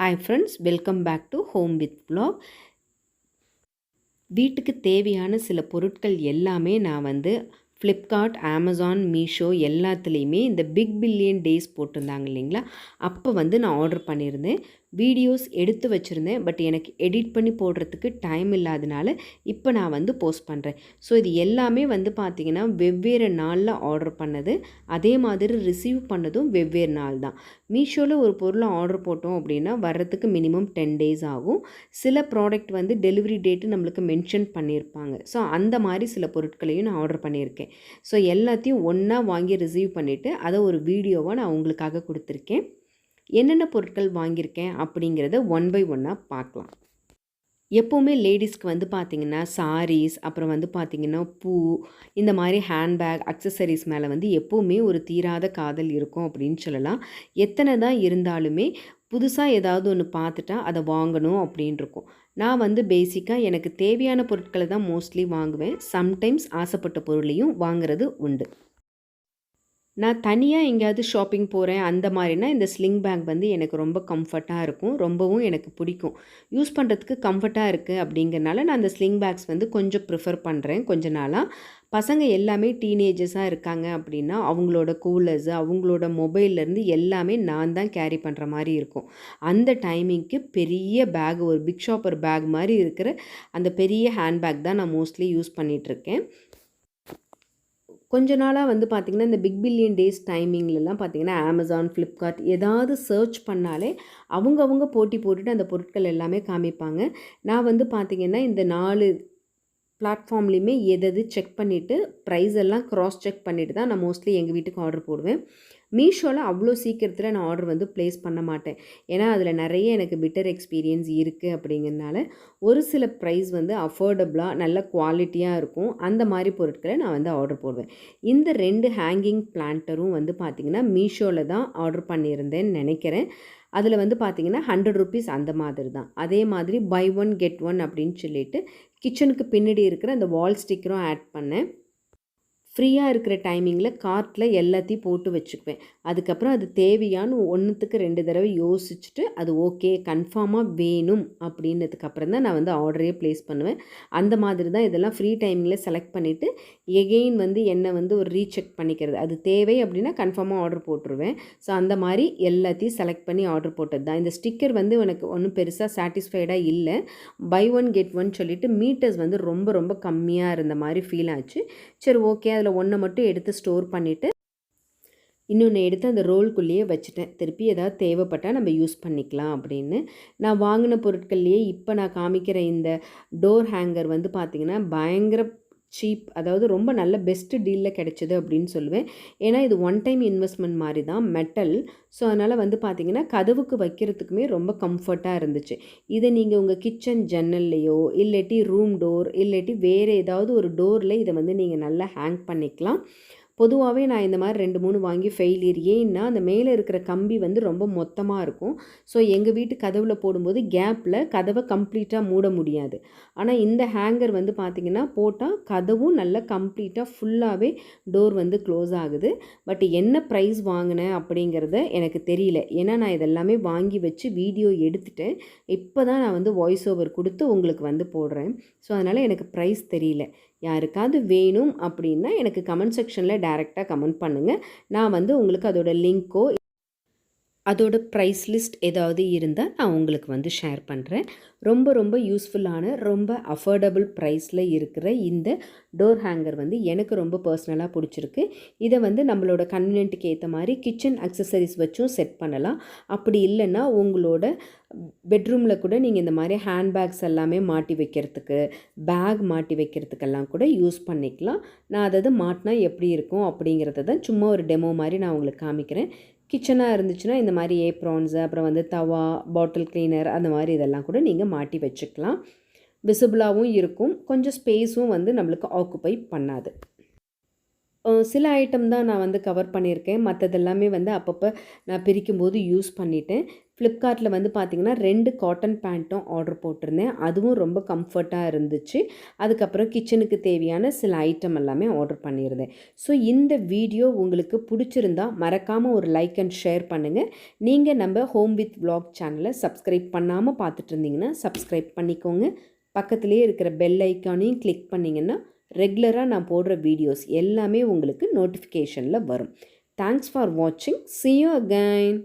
Hi friends welcome back to home with vlog வீட்டுக்கு தேவையான சில பொருட்கள் எல்லாமே நான் வந்து ஃப்ளிப்கார்ட் அமேசான் மீஷோ எல்லாத்துலேயுமே இந்த பிக் பில்லியன் டேஸ் போட்டிருந்தாங்க இல்லைங்களா? அப்போ வந்து நான் ஆர்டர் பண்ணியிருந்தேன். வீடியோஸ் எடுத்து வச்சுருந்தேன். பட் எனக்கு எடிட் பண்ணி போடுறதுக்கு டைம் இல்லாதனால இப்போ நான் வந்து போஸ்ட் பண்ணுறேன் ஸோ இது எல்லாமே வந்து பார்த்திங்கன்னா வெவ்வேறு நாளில் ஆர்டர் பண்ணது. அதே மாதிரி ரிசீவ் பண்ணதும் வெவ்வேறு நாள் தான். மீஷோவில் ஒரு பொருளை ஆர்டர் போட்டோம் அப்படின்னா வர்றதுக்கு மினிமம் டென் டேஸ் ஆகும். சில ப்ராடக்ட் வந்து டெலிவரி டேட்டு நம்மளுக்கு மென்ஷன் பண்ணியிருப்பாங்க. ஸோ அந்த மாதிரி சில பொருட்களையும் நான் ஆர்டர் பண்ணியிருக்கேன். ஸோ எல்லாத்தையும் ஒன்றா வாங்கி ரிசீவ் பண்ணிவிட்டு அதை ஒரு வீடியோவாக நான் உங்களுக்காக கொடுத்துருக்கேன். என்னென்ன பொருட்கள் வாங்கியிருக்கேன் அப்படிங்கிறத ஒன் பை ஒன்னாக பார்க்கலாம். எப்போவுமே லேடிஸ்க்கு வந்து பார்த்திங்கன்னா சாரீஸ் அப்புறம் வந்து பார்த்திங்கன்னா பூ இந்த மாதிரி ஹேண்ட்பேக் அக்சசரிஸ் மேலே வந்து எப்போவுமே ஒரு தீராத காதல் இருக்கும் அப்படின்னு சொல்லலாம். எத்தனை தான் இருந்தாலுமே புதுசாக ஏதாவது ஒன்று பார்த்துட்டா அதை வாங்கணும் அப்படின்னு இருக்கும். நான் வந்து பேசிக்காக எனக்கு தேவையான பொருட்களை தான் மோஸ்ட்லி வாங்குவேன். சம்டைம்ஸ் ஆசைப்பட்ட பொருளையும் வாங்குறது உண்டு. நான் தனியாக எங்கேயாவது ஷாப்பிங் போகிறேன் அந்த மாதிரினா இந்த ஸ்லிங் பேக் வந்து எனக்கு ரொம்ப கம்ஃபர்ட்டாக இருக்கும். ரொம்பவும் எனக்கு பிடிக்கும். யூஸ் பண்ணுறதுக்கு கம்ஃபர்ட்டாக இருக்குது அப்படிங்கிறனால நான் அந்த ஸ்லிங் பேக்ஸ் வந்து கொஞ்சம் ப்ரிஃபர் பண்ணுறேன் கொஞ்ச நாளாக பசங்க எல்லாமே டீனேஜர்ஸாக இருக்காங்க அப்படின்னா அவங்களோட கூலர்ஸ் அவங்களோட மொபைல்லேருந்து எல்லாமே நான் தான் கேரி பண்ணுற மாதிரி இருக்கும். அந்த டைமிங்க்கு பெரிய பேக் ஒரு பிக் ஷாப்பர் பேக் மாதிரி இருக்கிற அந்த பெரிய ஹேண்ட் பேக் தான் நான் மோஸ்ட்லி யூஸ் பண்ணிகிட்ருக்கேன் கொஞ்ச நாளாக வந்து பார்த்திங்கன்னா இந்த பிக் பில்லியன் டேஸ் டைமிங்லலாம் பார்த்திங்கன்னா அமேசான் ஃப்ளிப்கார்ட் ஏதாவது சர்ச் பண்ணாலே அவங்கவுங்க போட்டி போட்டுட்டு அந்த பொருட்கள் எல்லாமே காமிப்பாங்க. நான் வந்து பார்த்திங்கன்னா இந்த நாலு பிளாட்ஃபார்ம்லேயுமே எது செக் பண்ணிவிட்டு ப்ரைஸ் எல்லாம் க்ராஸ் செக் பண்ணிவிட்டு தான் நான் மோஸ்ட்லி எங்கள் வீட்டுக்கு ஆர்டர் போடுவேன். மீஷோவில் அவ்வளோ சீக்கிரத்தில் நான் ஆர்டர் வந்து ப்ளேஸ் பண்ண மாட்டேன். ஏன்னா அதில் நிறைய எனக்கு பிட்டர் எக்ஸ்பீரியன்ஸ் இருக்குது அப்படிங்கிறனால ஒரு சில ப்ரைஸ் வந்து அஃபோர்டபுளாக நல்ல குவாலிட்டியாக இருக்கும். அந்த மாதிரி பொருட்களை நான் வந்து ஆர்டர் போடுவேன். இந்த ரெண்டு ஹேங்கிங் பிளான்ட்டரும் வந்து பார்த்திங்கன்னா மீஷோவில் தான் ஆர்டர் பண்ணியிருந்தேன்னு நினைக்கிறேன். அதில் வந்து பார்த்திங்கன்னா ஹண்ட்ரட் ருபீஸ் அந்த மாதிரி தான். அதே மாதிரி பை ஒன் கெட் ஒன் அப்படின்னு சொல்லிட்டு கிச்சனுக்கு பின்னாடி இருக்கிற அந்த வால் ஸ்டிக்கரும் ஆட் பண்ணேன். ஃப்ரீயாக இருக்கிற டைமிங்கில் கார்ட்டில் எல்லாத்தையும் போட்டு வச்சுக்குவேன். அதுக்கப்புறம் அது தேவையான ஒன்றுத்துக்கு ரெண்டு தடவை யோசிச்சுட்டு அது ஓகே கன்ஃபார்மாக வேணும் அப்படின்னதுக்கப்புறம் தான் நான் வந்து ஆர்டரே ப்ளேஸ் பண்ணுவேன். அந்த மாதிரி தான் இதெல்லாம் ஃப்ரீ டைமிங்கில் செலக்ட் பண்ணிவிட்டு எகெயின் வந்து என்னை வந்து ஒரு ரீசெக் பண்ணிக்கிறது. அது தேவை அப்படின்னா கன்ஃபார்மாக ஆர்டர் போட்டுருவேன். ஸோ அந்த மாதிரி எல்லாத்தையும் செலக்ட் பண்ணி ஆர்டர் போட்டது தான். இந்த ஸ்டிக்கர் வந்து எனக்கு ஒன்றும் பெருசாக சாட்டிஸ்ஃபைடாக இல்லை. பை ஒன் கெட் ஒன் சொல்லிவிட்டு மீட்டர்ஸ் வந்து ரொம்ப ரொம்ப கம்மியாக இருந்த மாதிரி ஃபீல் ஆச்சு. சரி ஓகே அதில் ஒன்றை மட்டும் எடுத்து ஸ்டோர் பண்ணிவிட்டு இன்னொன்று எடுத்து அந்த ரோல்குள்ளேயே வச்சுட்டேன். திருப்பி ஏதாவது தேவைப்பட்டால் நம்ம யூஸ் பண்ணிக்கலாம் அப்படின்னு. நான் வாங்கின பொருட்கள்லேயே இப்போ நான் காமிக்கிற இந்த டோர் ஹேங்கர் வந்து பார்த்திங்கன்னா பயங்கர சீப் அதாவது ரொம்ப நல்ல பெஸ்ட்டு டீலில் கிடைச்சிது அப்படின்னு சொல்லுவேன். ஏன்னா இது ஒன் டைம் இன்வெஸ்ட்மெண்ட் மாதிரி தான் மெட்டல் ஸோ அதனால் வந்து பார்த்திங்கன்னா கதவுக்கு வைக்கிறதுக்குமே ரொம்ப கம்ஃபர்ட்டாக இருந்துச்சு. இதை நீங்கள் உங்கள் கிச்சன் ஜன்னல்லையோ இல்லாட்டி ரூம் டோர் இல்லாட்டி வேறு ஏதாவது ஒரு டோரில் இதை வந்து நீங்கள் நல்லா ஹேங் பண்ணிக்கலாம். பொதுவாகவே நான் இந்த மாதிரி ரெண்டு மூணு வாங்கி ஃபெயிலியர் ஏன்னா அந்த மேலே இருக்கிற கம்பி வந்து ரொம்ப மொத்தமாக இருக்கும். ஸோ எங்கள் வீட்டு கதவில் போடும்போது கேப்பில் கதவை கம்ப்ளீட்டாக மூட முடியாது. ஆனால் இந்த ஹேங்கர் வந்து பார்த்திங்கன்னா போட்டால் கதவும் நல்லா கம்ப்ளீட்டாக ஃபுல்லாகவே டோர் வந்து க்ளோஸ் ஆகுது. பட் என்ன ப்ரைஸ் வாங்கினேன் அப்படிங்கிறத எனக்கு தெரியல. ஏன்னா நான் இதெல்லாமே வாங்கி வச்சு வீடியோ எடுத்துட்டேன். இப்போ தான் நான் வந்து வாய்ஸ் ஓவர் கொடுத்து உங்களுக்கு வந்து போடுறேன். ஸோ அதனால் எனக்கு ப்ரைஸ் தெரியல. யாருக்காவது வேணும் அப்படின்னா எனக்கு கமெண்ட் செக்ஷனில் டேரெக்டாக கமெண்ட் பண்ணுங்கள் நான் வந்து உங்களுக்கு அதோட லிங்க்கோ அதோட ப்ரைஸ் லிஸ்ட் ஏதாவது இருந்தால் நான் உங்களுக்கு வந்து ஷேர் பண்ணுறேன் ரொம்ப ரொம்ப யூஸ்ஃபுல்லான ரொம்ப அஃபோர்டபுள் ப்ரைஸில் இருக்கிற இந்த டோர் ஹேங்கர் வந்து எனக்கு ரொம்ப பர்சனலாக பிடிச்சிருக்கு. இதை வந்து நம்மளோட கன்வீனியன்ட்டுக்கு ஏற்ற மாதிரி கிச்சன் அக்சசரிஸ் வச்சும் செட் பண்ணலாம். அப்படி இல்லைன்னா உங்களோட பெட்ரூமில் கூட நீங்கள் இந்த மாதிரி ஹேண்ட்பேக்ஸ் எல்லாமே மாட்டி வைக்கிறதுக்கு பேக் மாட்டி வைக்கிறதுக்கெல்லாம் கூட யூஸ் பண்ணிக்கலாம். நான் அதாவது மாட்டினா எப்படி இருக்கும் அப்படிங்கிறத தான் சும்மா ஒரு டெமோ மாதிரி நான் உங்களுக்கு காமிக்கிறேன். கிச்சனாக இருந்துச்சுன்னா இந்த மாதிரி ஏப்ரான்ஸு அப்புறம் வந்து தவா பாட்டில் க்ளீனர் அந்த மாதிரி இதெல்லாம் கூட நீங்கள் மாட்டி வச்சுக்கலாம். விசிபிளாகவும் இருக்கும். கொஞ்சம் ஸ்பேஸும் வந்து நம்மளுக்கு ஆக்குப்பை பண்ணாது. சில ஐட்டம் தான் நான் வந்து கவர் பண்ணியிருக்கேன். மற்றதெல்லாமே வந்து அப்பப்போ நான் பிரிக்கும்போது யூஸ் பண்ணிட்டேன். ஃப்ளிப்கார்ட்டில் வந்து பார்த்திங்கன்னா ரெண்டு காட்டன் பேண்ட்டும் ஆர்டர் போட்டிருந்தேன். அதுவும் ரொம்ப கம்ஃபர்ட்டாக இருந்துச்சு. அதுக்கப்புறம் கிச்சனுக்கு தேவையான சில ஐட்டம் எல்லாமே ஆர்டர் பண்ணியிருந்தேன். ஸோ இந்த வீடியோ உங்களுக்கு பிடிச்சிருந்தா மறக்காமல் ஒரு லைக் அண்ட் ஷேர் பண்ணுங்கள் நீங்கள் நம்ம ஹோம் வித் விலாக் சேனலை சப்ஸ்கிரைப் பண்ணாமல் பார்த்துட்டு இருந்தீங்கன்னா சப்ஸ்கிரைப் பண்ணிக்கோங்க. பக்கத்துலேயே இருக்கிற பெல் ஐக்கானையும் கிளிக் பண்ணிங்கன்னா ரெகுலராக நான் போடுற வீடியோஸ் எல்லாமே உங்களுக்கு நோட்டிஃபிகேஷனில் வரும். தேங்க்ஸ் ஃபார் வாட்சிங் சி யூ அகைன்